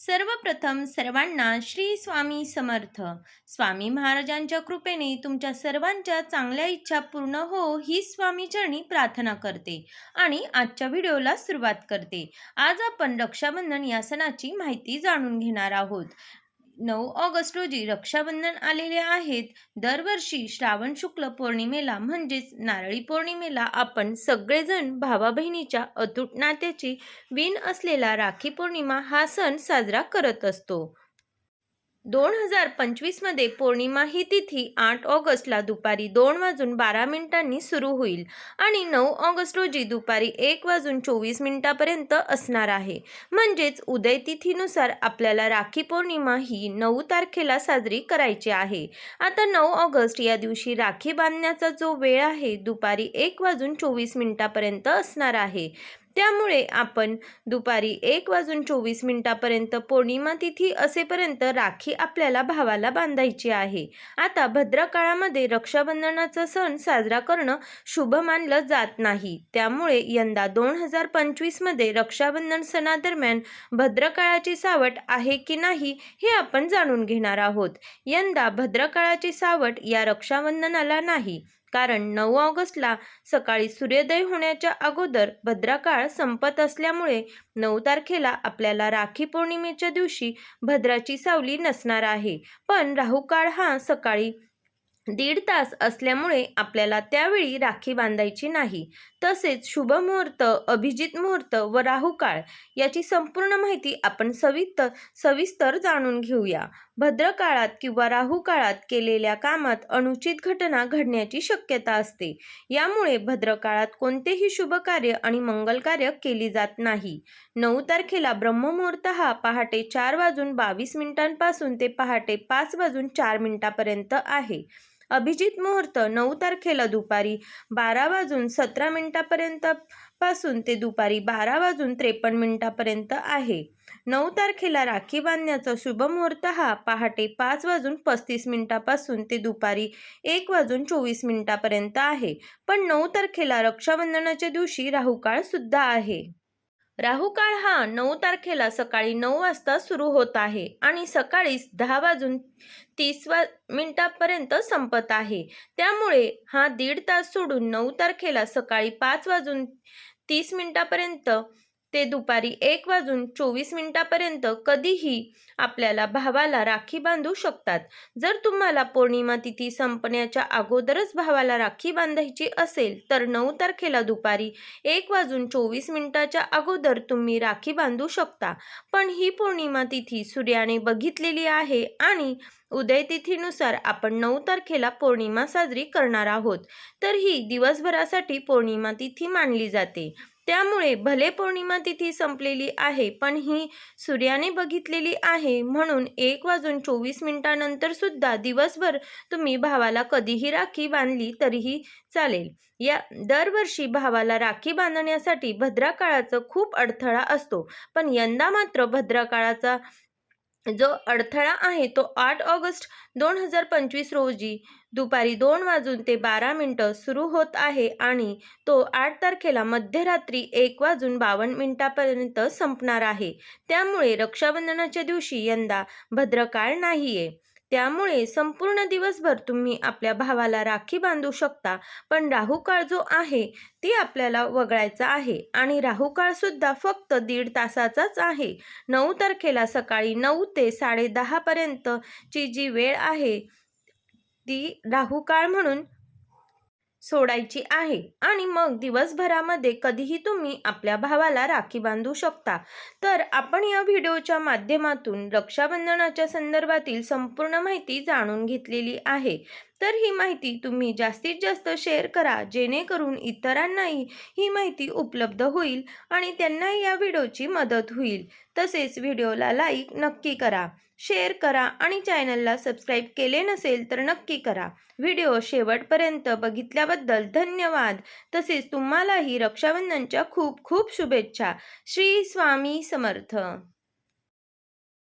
सर्वप्रथम सर्वांना श्री स्वामी समर्थ. स्वामी महाराजांच्या कृपेने तुमच्या सर्वांच्या चांगल्या इच्छा पूर्ण हो ही स्वामीचरणी प्रार्थना करते आणि आजच्या व्हिडिओला सुरुवात करते. आज आपण रक्षाबंधन या सणाची माहिती जाणून घेणार आहोत. नऊ ऑगस्ट रोजी रक्षाबंधन आलेले आहेत. दरवर्षी श्रावण शुक्ल पौर्णिमेला म्हणजेच नारळी पौर्णिमेला आपण सगळेजण भावा बहिणीच्या अतूट नात्याची विण असलेला राखी पौर्णिमा हा सण साजरा करत असतो. दोन हजार पंचवीसमध्ये पौर्णिमा ही तिथी आठ ऑगस्टला दुपारी दोन वाजून बारा मिनिटांनी सुरू होईल आणि नऊ ऑगस्ट रोजी दुपारी एक वाजून चोवीस मिनिटापर्यंत असणार आहे. म्हणजेच उदय तिथीनुसार आपल्याला राखी पौर्णिमा ही नऊ तारखेला साजरी करायची आहे. आता नऊ ऑगस्ट या दिवशी राखी बांधण्याचा जो वेळ आहे दुपारी एक वाजून चोवीस मिनिटापर्यंत असणार आहे. त्यामुळे आपण दुपारी एक वाजून चोवीस मिनिटापर्यंत पौर्णिमा तिथी असेपर्यंत राखी आपल्याला भावाला बांधायची आहे. आता भद्रकाळामध्ये रक्षाबंधनाचा सण साजरा करणं शुभ मानलं जात नाही. त्यामुळे यंदा दोन हजार पंचवीसमध्ये रक्षाबंधन सणादरम्यान भद्रकाळाची सावट आहे की नाही हे आपण जाणून घेणार आहोत. यंदा भद्रकाळाची सावट या रक्षाबंधनाला नाही. कारण नऊ ऑगस्टला सकाळी सूर्योदय होण्याच्या अगोदर भद्राकाळ संपत असल्यामुळे नऊ तारखेला आपल्याला राखी पौर्णिमेच्या दिवशी भद्राची सावली नसणार आहे. पण राहुकाळ हा सकाळी दीड तास असल्यामुळे आपल्याला त्यावेळी राखी बांधायची नाही. तसेच शुभ मुहूर्त अभिजित मुहूर्त व राहुकाळ याची संपूर्ण माहिती आपण सविस्तर सविस्तर जाणून घेऊया. भद्रकाळात किंवा राहुकाळात केलेल्या कामात अनुचित घटना घडण्याची शक्यता असते. यामुळे भद्रकाळात कोणतेही शुभ कार्य आणि मंगल कार्य केली जात नाही. नऊ तारखेला ब्रह्ममुहूर्त हा पहाटे चार वाजून बावीस मिनिटांपासून ते पहाटे पाच वाजून चार मिनिटापर्यंत आहे. अभिजित मुहूर्त नऊ तारखेला दुपारी बारा वाजून सतरा मिनिटापर्यंत पासून ते दुपारी बारा वाजून त्रेपन्न मिनिटापर्यंत आहे. नऊ तारखेला राखी बांधण्याचा शुभ मुहूर्त हा पहाटे पाच वाजून पस्तीस मिनिटापासून ते दुपारी एक वाजून चोवीस मिनिटापर्यंत आहे. पण नऊ तारखेला रक्षाबंधनाच्या दिवशी राहुकाळ सुद्धा आहे. राहुकाळ हा नऊ तारखेला सकाळी नऊ वाजता सुरू होत आहे आणि सकाळीच दहा वाजून तीस वा मिनिटापर्यंत संपत आहे. त्यामुळे हा दीड तास सोडून नऊ तारखेला सकाळी पाच वाजून तीस मिनिटापर्यंत ते दुपारी एक वाजून चोवीस मिनिटापर्यंत कधीही आपल्याला भावाला राखी बांधू शकतात. जर तुम्हाला पौर्णिमा तिथी संपण्याच्या अगोदरच भावाला राखी बांधायची असेल तर नऊ तारखेला दुपारी एक वाजून चोवीस मिनिटाच्या अगोदर तुम्ही राखी बांधू शकता. पण ही पौर्णिमा तिथी सूर्याने बघितलेली आहे आणि उदय तिथीनुसार आपण नऊ तारखेला पौर्णिमा साजरी करणार आहोत. तर ही दिवसभरासाठी पौर्णिमा तिथी मानली जाते. त्यामुळे भले पौर्णिमा तिथी संपलेली आहे पण ही सूर्याने बघितलेली आहे म्हणून एक वाजून चोवीस मिनिटानंतर सुद्धा दिवसभर तुम्ही भावाला कधीही राखी बांधली तरीही चालेल. या दरवर्षी भावाला राखी बांधण्यासाठी भद्राकाळाचा खूप अडथळा असतो पण यंदा मात्र भद्राकाळाचा जो अडथळा आहे तो आठ ऑगस्ट दोन हजार पंचवीस रोजी दुपारी दोन वाजून ते बारा मिनटं सुरू होत आहे आणि तो आठ तारखेला मध्यरात्री एक वाजून बावन्न मिनिटापर्यंत संपणार आहे. त्यामुळे रक्षाबंधनाच्या दिवशी यंदा भद्रकाळ नाही आहे त्यामुळे संपूर्ण दिवसभर तुम्ही आपल्या भावाला राखी बांधू शकता. पण राहुकाळ जो आहे ती आपल्याला वगळायचा आहे. आणि राहुकाळ सुद्धा फक्त दीड तासाचाच आहे. नऊ तारखेला सकाळी नऊ ते साडेदहापर्यंतची जी वेळ आहे ती राहुकाळ म्हणून सोडायची आहे. आणि मग दिवसभरामध्ये कधीही तुम्ही आपल्या भावाला राखी बांधू शकता. तर आपण या व्हिडिओच्या माध्यमातून रक्षाबंधनाच्या संदर्भातील संपूर्ण माहिती जाणून घेतलेली आहे. तर ही माहिती तुम्ही जास्तीत जास्त शेअर करा जेणेकरून इतरांनाही ही माहिती उपलब्ध होईल आणि त्यांनाही या व्हिडिओची मदत होईल. तसेच व्हिडिओला लाईक नक्की करा. शेअर करा आणि चॅनलला सबस्क्राईब केले नसेल तर नक्की करा. व्हिडिओ शेवटपर्यंत बघितल्याबद्दल धन्यवाद. तसेच तुम्हालाही रक्षाबंधनच्या खूप खूप शुभेच्छा. श्री स्वामी समर्थ.